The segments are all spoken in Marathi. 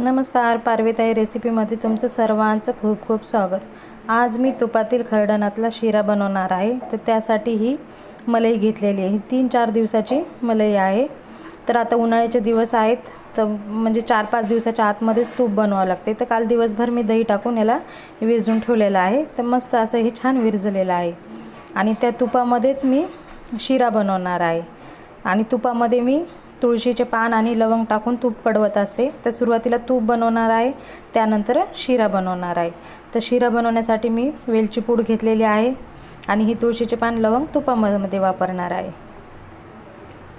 नमस्कार पारवीताई रेसिपीमध्ये तुमचं सर्वांचं खूप खूप स्वागत. आज मी तुपातील खरडणातला शिरा बनवणार आहे. तर त्यासाठी ही मलई घेतलेली आहे. ही तीन चार दिवसाची मलई आहे. तर आता उन्हाळ्याचे दिवस आहेत. तर म्हणजे चार पाच दिवसाच्या आतमध्येच तूप बनवावं लागते. तर काल दिवसभर मी दही टाकून याला विरजून ठेवलेलं आहे. तर मस्त असं हे छान विरजलेलं आहे. आणि त्या तुपामध्येच मी शिरा बनवणार आहे. आणि तुपामध्ये मी तुळशीचे पान आणि लवंग टाकून तूप कडवत असते. तर सुरुवातीला तूप बनवणार आहे त्यानंतर शिरा बनवणार आहे. तर शिरा बनवण्यासाठी मी वेलची पूड घेतलेली आहे आणि ही तुळशीचे पान लवंग तुपामध्ये वापरणार आहे.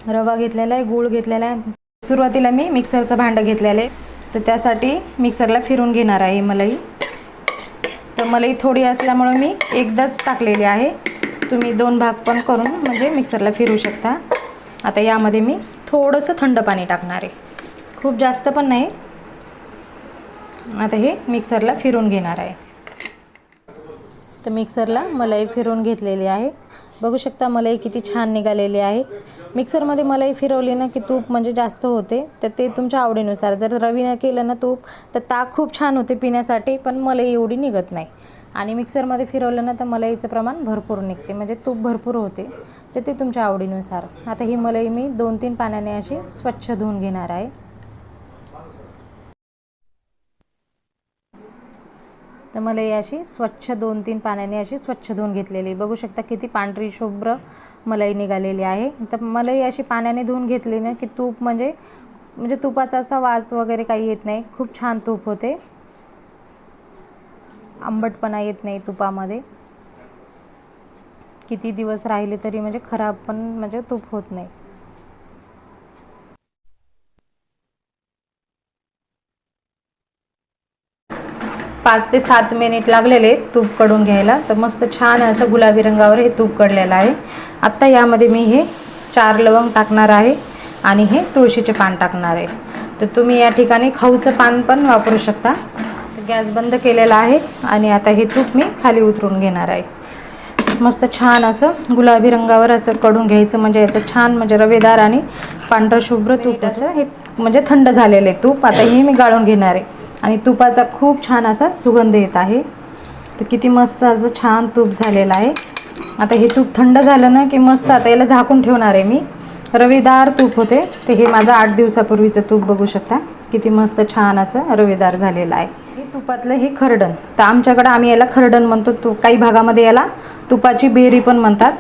रवा घेतलेला आहे गूळ घेतलेला आहे. सुरुवातीला मी मिक्सरचं भांडं घेतलेलं आहे. तर त्यासाठी मिक्सरला फिरून घेणार आहे मलाई. तर मलाई थोडी असल्यामुळं मी एकदाच टाकलेली आहे. तुम्ही दोन भाग पण करून म्हणजे मिक्सरला फिरू शकता. आता यामध्ये मी थोडंसं थंड पाणी टाकणार आहे. खूप जास्त पण नाही. आता हे मिक्सरला फिरून घेणार आहे. तर मिक्सरला मलाई फिरून घेतलेली आहे. बघू शकता मलाई किती छान निघालेली आहे. मिक्सरमध्ये मलाई फिरवली ना की तूप म्हणजे जास्त होते. तर ते तुमच्या आवडीनुसार. जर रवीनं केलं ना तूप तर ताक खूप छान होते पिण्यासाठी पण मलाई एवढी निघत नाही. आणि मिक्सरमध्ये फिरवलं ना तर मलईचं प्रमाण भरपूर निघते. म्हणजे तूप भरपूर होते तर ते तुमच्या आवडीनुसार. आता ही मलई मी दोन तीन पाण्याने अशी स्वच्छ धुवून घेणार आहे. तर मलई अशी स्वच्छ दोन तीन पाण्याने अशी स्वच्छ धुवून घेतलेली बघू शकता किती पांढरी शुभ्र मलई निघालेली आहे. तर मलई अशी पाण्याने धुवून घेतली ना की तूप म्हणजे म्हणजे तुपाचा असा वास वगैरे काही येत नाही. खूप छान तूप होते. आंबटपणा येत नाही तुपामध्ये. किती दिवस राहिले तरी म्हणजे खराब पण म्हणजे तूप होत नाही. पाच ते सात मिनिट लागलेले तूपकडून घ्यायला. तर मस्त छान असं गुलाबी रंगावर हे तूप कडलेलं आहे. आत्ता यामध्ये मी हे चार लवंग टाकणार आहे आणि हे तुळशीचे पान टाकणार आहे. तर तुम्ही या ठिकाणी खाऊचं पान पण वापरू शकता. गॅस बंद केलेला आहे आणि आता हे तूप मी खाली उतरून घेणार आहे. मस्त छान असं गुलाबी रंगावर असं कडून घ्यायचं म्हणजे याचं छान म्हणजे रवेदार आणि पांढरं शुभ्र तूप असं हे म्हणजे थंड झालेलं आहे तूप. आता हे मी गाळून घेणार आहे. आणि तुपाचा खूप छान असा सुगंध येत आहे. तर किती मस्त असं छान तूप झालेलं आहे. आता हे तूप थंड झालं ना की मस्त आता याला झाकून ठेवणार आहे मी. रवेदार तूप होते. तर हे माझं आठ दिवसापूर्वीचं तूप बघू शकता. किती मस्त छान असं रवेदार झालेलं आहे. तुपातलं हे खरडण. तर आमच्याकडं आम्ही याला खरडण म्हणतो तू काही भागामध्ये याला तुपाची बेरी पण म्हणतात.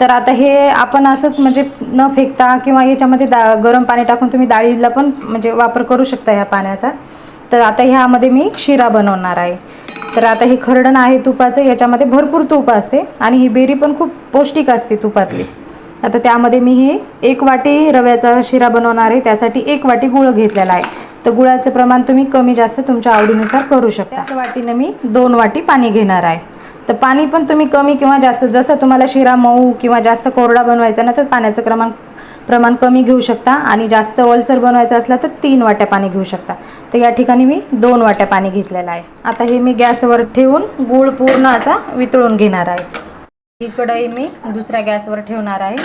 तर आता हे आपण असंच म्हणजे न फेकता किंवा याच्यामध्ये दा गरम पाणी टाकून तुम्ही डाळीला पण म्हणजे वापर करू शकता ह्या पाण्याचा. तर आता ह्यामध्ये मी शिरा बनवणार आहे. तर आता हे खरडण आहे तुपाचं याच्यामध्ये भरपूर तूप असते आणि ही बेरी पण खूप पौष्टिक असते तुपातली. आता त्यामध्ये मी हे एक वाटी रव्याचा शिरा बनवणार आहे त्यासाठी एक वाटी गुळ घेतलेला आहे. तर गुळाचं प्रमाण तुम्ही कमी जास्त तुमच्या आवडीनुसार करू शकता. वाटीनं मी दोन वाटी पाणी घेणार आहे. तर पाणी पण तुम्ही कमी किंवा जास्त जसं तुम्हाला शिरा मऊ किंवा जास्त कोरडा बनवायचा ना तर पाण्याचं प्रमाण प्रमाण कमी घेऊ शकता आणि जास्त ओलसर बनवायचं असलं तर तीन वाट्या पाणी घेऊ शकता. तर या ठिकाणी मी दोन वाट्या पाणी घेतलेलं आहे. आता हे मी गॅसवर ठेवून गूळ पूर्ण असा वितळून घेणार आहे. ही कढई मी दुसऱ्या गॅसवर ठेवणार आहे.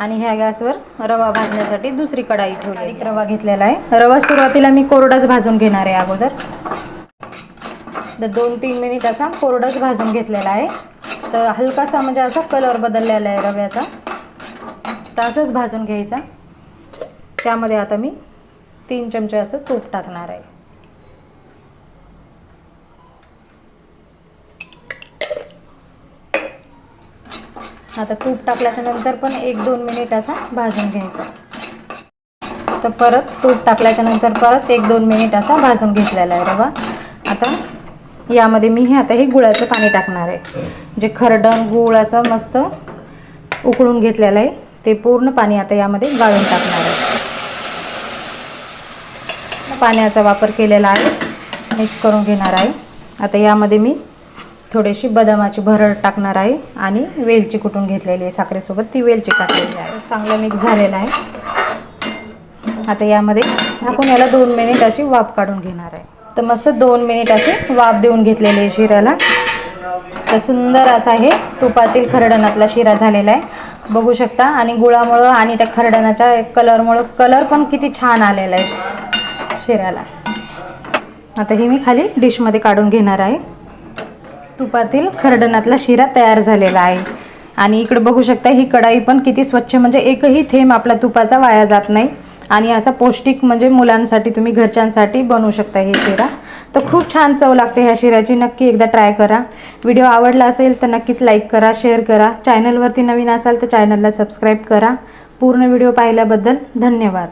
आणि ह्या गॅसवर रवा भाजण्यासाठी दुसरी कढाई ठेवली एक रवा घेतलेला आहे. रवा सुरुवातीला मी कोरडाच भाजून घेणार आहे अगोदर. तर दोन तीन मिनिट असा कोरडाच भाजून घेतलेला आहे. तर हलकासा म्हणजे असा कलर बदललेला आहे रव्याचा. तर असंच भाजून घ्यायचा. त्यामध्ये आता मी तीन चमचे असं तूप टाकणार आहे. आता तूप टाकल्याच्या नंतर पण एक दोन मिनिट असा भाजून घ्यायचा. तर परत तूप टाकल्याच्या नंतर परत एक दोन मिनिट असा भाजून घेतलेला आहे रवा. आता यामध्ये मी हे आता हे गुळाचं पाणी टाकणार आहे. जे खरडण गुळ असं मस्त उकळून घेतलेलं आहे ते पूर्ण पाणी आता यामध्ये गाळून टाकणार आहे. पाण्याचा वापर केलेला आहे मिक्स करून घेणार आहे. आता यामध्ये मी थोडीशी बदामाची भरड टाकणार आहे आणि वेलची कुटून घेतलेली आहे साखरेसोबत ती वेलची टाकलेली आहे. चांगलं मिक्स झालेलं आहे. आता यामध्ये टाकून याला दोन मिनिट अशी वाफ काढून घेणार आहे. तर मस्त दोन मिनिट अशी वाफ देऊन घेतलेली आहे शिऱ्याला तर सुंदर असा हे तुपातील खरडणातला शिरा झालेला आहे. बघू शकता आणि गुळामुळं आणि त्या खरडणाच्या कलरमुळं कलर पण किती छान आलेला आहे शिऱ्याला आता हे मी खाली डिशमध्ये काढून घेणार आहे. तुपातील खरडणातला शिरा तयार झालेला आहे. आणि इकडे बघू शकता ही कढाई पण किती स्वच्छ म्हणजे एकही थेंब आपला तुपाचा वाया जात नाही. आणि असा पौष्टिक म्हणजे मुलांसाठी तुम्ही घरच्यांसाठी बनवू शकता हे शिरा. तर खूप छान चव लागते ह्या शिऱ्याची. नक्की एकदा ट्राय करा. व्हिडिओ आवडला असेल तर नक्कीच लाईक करा शेअर करा. चॅनलवरती नवीन असाल तर चॅनलला सबस्क्राईब करा. पूर्ण व्हिडिओ पाहिल्याबद्दल धन्यवाद.